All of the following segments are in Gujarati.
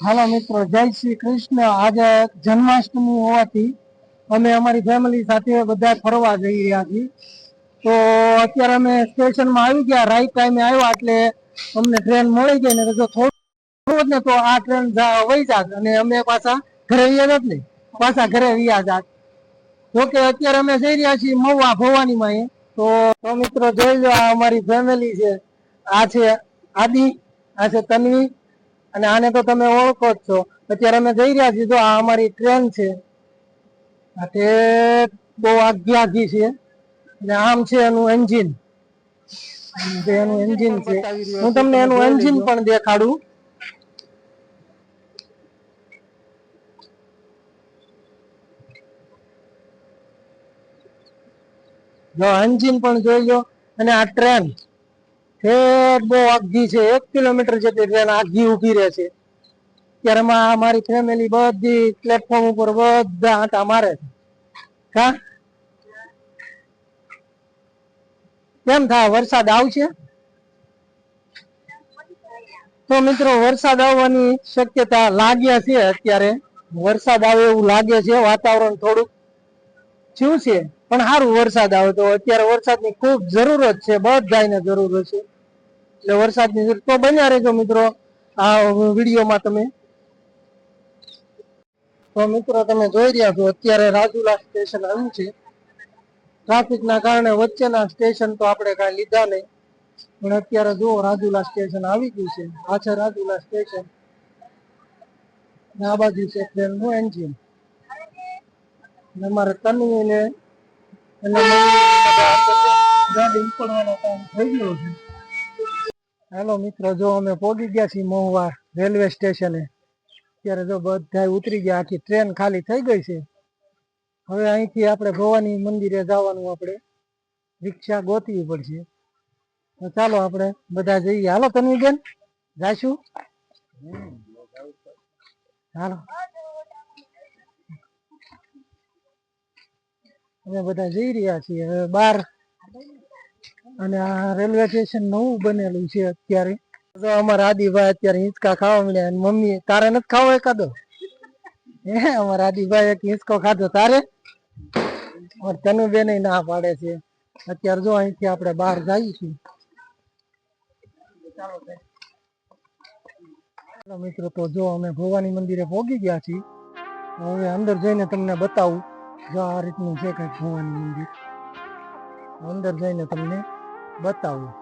હાલો મિત્રો, જય શ્રી કૃષ્ણ. આજે જન્માષ્ટમી હોવાથી અમે અમારી ફેમિલી સાથે બધા ફરવા જઈ રહ્યા છીએ. તો અત્યારે અમે સ્ટેશનમાં આવી ગયા. રાઈટ ટાઈમે આવ્યા એટલે અમને ટ્રેન મળી ગઈ. ને જો થોડું ને તો આ ટ્રેન વહી જાત અને અમે પાછા ઘરે વ્યા જાત ને. પાછા ઘરે વ્યા જાત. જોકે અત્યારે અમે જઈ રહ્યા છીએ મહુવા ભવાનીમાં એ તો તો મિત્રો, જોઈ લો આ અમારી ફેમિલી છે. આ છે આદિ, આ છે તન્વી અને આને તો તમે ઓળખો જ છો. અત્યારે અમે જઈ રહ્યા છીએ. જો આ અમારી ટ્રેન છે. આ તે બહુ આગ્યાગી છે. અને આમ છે એનું એન્જિન. એનું એન્જિન છે. હું તમને એનું એન્જિન પણ દેખાડું. જો એન્જિન પણ જોઈ લો. અને આ ટ્રેન. ઠેઠ બહુ આગી છે. એક કિલોમીટર જેટલી ટ્રેન આગી ઊભી રહે છે. ત્યારે મારી ફેમિલી બધી પ્લેટફોર્મ ઉપર બધા આંટા મારે કા કેમ થાય? વરસાદ આવશે? તો મિત્રો, વરસાદ આવવાની શક્યતા લાગ્યા છે અત્યારે. વરસાદ આવે એવું લાગે છે વાતાવરણ થોડુંક. શું છે. પણ સારું વરસાદ આવે તો અત્યારે વરસાદની ખૂબ જરૂરત છે. બધાને જરૂર છે એટલે વરસાદની તો બન્યા રહેજો મિત્રો. આ વિડીયોમાં તમે. તો મિત્રો તમે જોઈ રહ્યા છો, અત્યારે રાજુલા સ્ટેશન આવ્યું છે. ટ્રાફિકના કારણે વચ્ચેના સ્ટેશન તો આપણે કાંઈ લીધા નહીં. પણ અત્યારે જુઓ, રાજુલા સ્ટેશન આવી ગયું છે. છે રાજુલા સ્ટેશન. આ બાજુ છે ટ્રેનનું એન્જિન. અમારે તન્વીને અને ગાડી ઉપડવાનો કામ થઈ ગયો છે. હેલો મિત્રો, જો અમે પહોંચી ગયા છીએ મહુવા રેલવે સ્ટેશને અત્યારે જો બધા ઉતરી ગયા, આખી ટ્રેન ખાલી થઈ ગઈ છે. હવે અહીંથી આપણે ભવાની મંદિરે જવાનું આપણે રિક્ષા ગોતવી પડશે. તો ચાલો આપણે બધા જઈએ. હાલો તન્વીબેન, જાશું? હાલો. અમે બધા જઈ રહ્યા છીએ. હવે બાર અને આ રેલવે સ્ટેશન નવું બનેલું છે અત્યારે. તો અમારા આદિભાઈ અત્યારે હિંચકા ખાવા મળ્યા અને મમ્મી તારે નથી ખાવો એકાદો? હે, અમારા આદિભાઈ એક હિંચકો ખાધો, તારે? તનુ બેન ના પાડે છે. અત્યારે જો અહીંથી આપણે બહાર જઈશું ચાલો મિત્રો, તો જો અમે ભવાની મંદિરે પહોંચી ગયા છીએ હવે અંદર જઈને તમને બતાવું, જો આ રીતનું છે કંઈક ભવાની મંદિર. અંદર જઈને તમને બતાવું.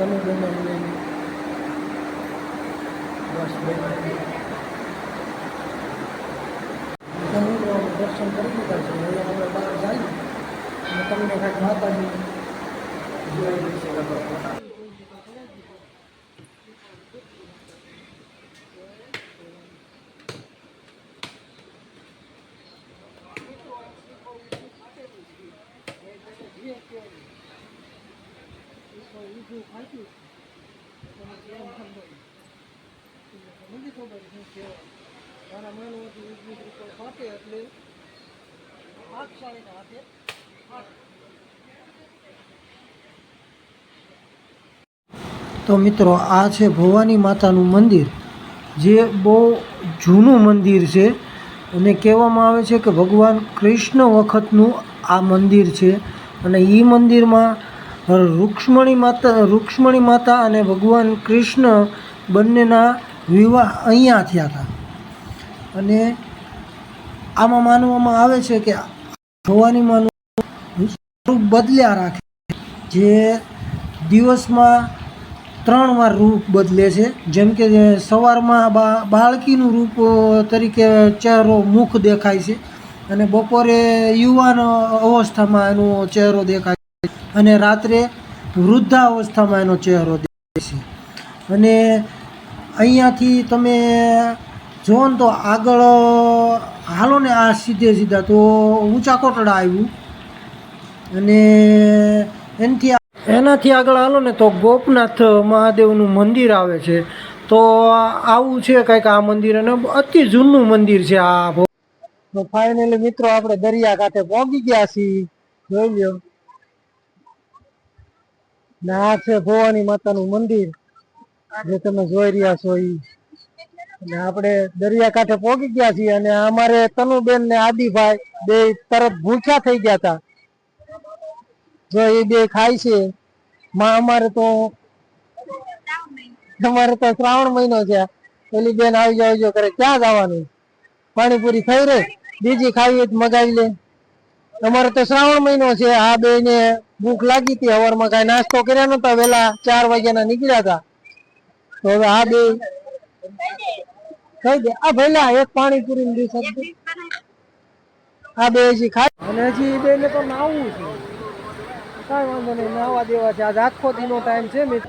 તમે બનાવીને બસ બેન દર્શન કરી દીધા છે. હવે અમે બહાર જઈએ અને તમને કાંઈક માતાજી જોઈ હાથે તો મિત્રો, આ છે ભવાની માતાનું મંદિર, જે બહુ જૂનું મંદિર છે અને કહેવામાં આવે છે કે ભગવાન કૃષ્ણ વખતનું આ મંદિર છે અને એ મંદિરમાં રૂક્ષ્મણી માતા રૂક્ષ્મણી માતા અને ભગવાન કૃષ્ણ બંનેના વિવાહ અહીંયા થયા હતા. અને આમાં માનવામાં આવે છે કે ભવાની માનું રૂપ બદલ્યા રાખે જે દિવસમાં ત્રણ વાર રૂપ બદલે છે. જેમ કે સવારમાં બાળકીનું રૂપ તરીકે ચહેરો મુખ દેખાય છે. અને બપોરે યુવાન અવસ્થામાં એનો ચહેરો દેખાય અને રાત્રે વૃદ્ધાવસ્થામાં એનો ચહેરો દેખાય છે. અને અહીંયાથી તમે જુઓ ને તો આગળ, હાલો ને આ સીધે સીધા તો ઊંચા કોટડા આવ્યું. અને એનાથી એનાથી આગળ હાલો ને તો ગોપનાથ મહાદેવનું મંદિર આવે છે. તો આવું છે કંઈક આ મંદિર અને અતિ જૂનું મંદિર છે આ. તો ફાઇનલી મિત્રો આપણે દરિયા કાંઠે પહોંચી ગયા છીએ. જોઈ લ્યો. ને છે ભવાની માતાનું મંદિર, જે તમે જોઈ રહ્યા છો ઈ. અને આપણે દરિયા કાંઠે પહોંચી ગયા છીએ અને અમારે તનુબેન ને આદિભાઈ બે તરત ભૂખ્યા થઈ ગયા હતા. જો એ બે ખાય છે, માં અમારે તો અમારે તો શ્રાવણ મહિનો છે. પેલી બેન આવી જાવ કરે ક્યાં જવાનું? પાણીપુરી ખાઈ રે બીજી ખાવી મગાવી લે. અમારે તો શ્રાવણ મહિનો છે. આ બે ને ભૂખ લાગી હતી. સવારમાં કઈ નાસ્તો કર્યા નતા વેલા ચાર વાગ્યાના નીકળ્યા હતા. તો હવે આ બે કઈ દે. આ ભેલા, એક પાણીપુરી ની ડીશ આ બે હજી ખાય અને હજી બે ને તો નાવું છે. કઈ વાંધો નહીં. નાવા દેવા છે. આજ આખો દીનો ટાઈમ છે મિત્ર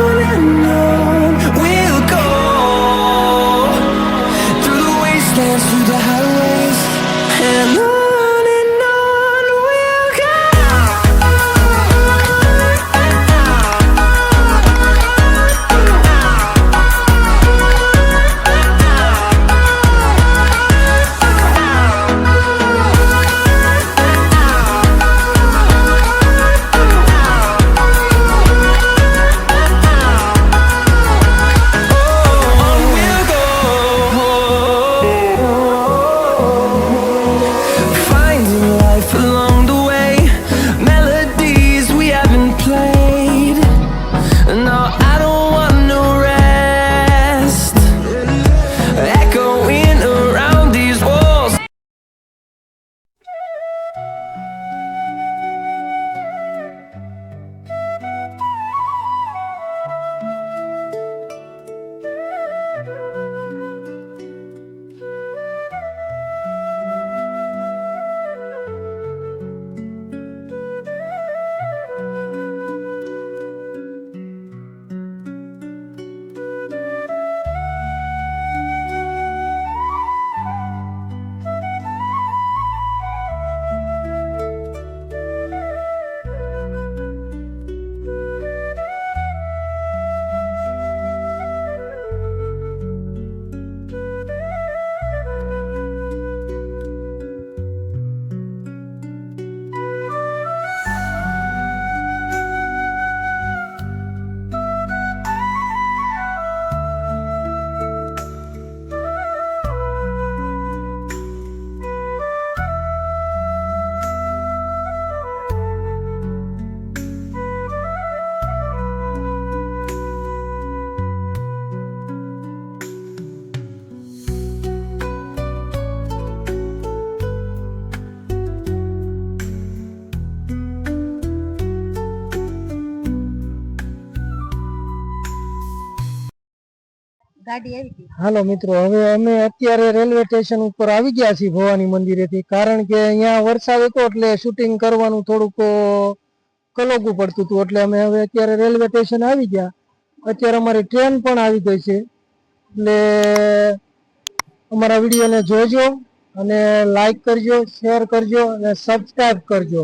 હાલો મિત્રો, હવે અમે અત્યારે રેલવે સ્ટેશન ઉપર આવી ગયા છીએ ભવાની મંદિરેથી, કારણ કે અહીંયા વરસાદ હતો એટલે શૂટિંગ કરવાનું થોડુંક કલોગું પડતું હતું. એટલે અમે હવે અત્યારે રેલવે સ્ટેશન આવી ગયા. અત્યારે અમારી ટ્રેન પણ આવી ગઈ છે. એટલે અમારા વિડીયોને જોજો અને લાઈક કરજો શેર કરજો અને સબસ્ક્રાઈબ કરજો.